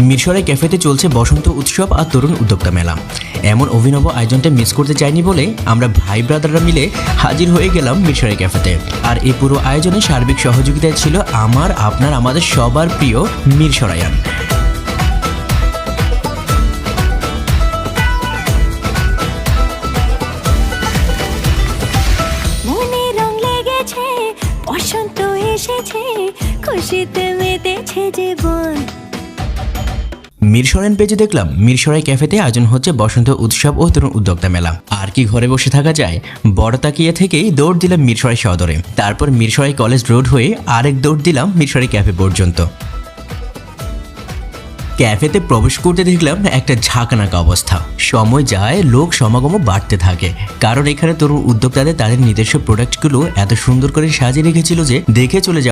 মিরসরাই ক্যাফেতে চলছে বসন্ত উৎসব আর তরুণ উদ্যোক্তা মেলা। এমন অভিনব আয়োজনটা মিস করতে চাইনি বলে আমরা ভাই ব্রাদাররা মিলে হাজির হয়ে গেলাম মিরসরে ক্যাফেতে। আর এই পুরো আয়োজনে সার্বিক সহযোগিতায় ছিল আমার, আপনার, আমাদের সবার প্রিয় মিরসরাইয়ান। বসন্ত এসেছে, খুশিতে মেতেছে জীবন। মিরসরাইন পেজে দেখলাম, মিরসরাই ক্যাফেতে আয়োজন হচ্ছে বসন্ত উৎসব ও তরুণ উদ্যোক্তা মেলা। আর কি ঘরে বসে থাকা যায়, বড় তাকিয়ে থেকেই দৌড় দিলাম মিরসরাই সদরে। তারপর মিরসরাই কলেজ রোড হয়ে আরেক দৌড় দিলাম মিরসরাই ক্যাফে পর্যন্ত। ক্যাফেতে প্রবেশ করতে দেখলাম একটা ঝাঁকানাকা অবস্থা। সময় যায়, লোক সমাগমও বাড়তে থাকে। কারণ এখানে তরুণ উদ্যোক্তাদের তাদের নিজস্ব প্রোডাক্টগুলো এত সুন্দর করে সাজিয়ে রেখেছিল যে দেখে চলে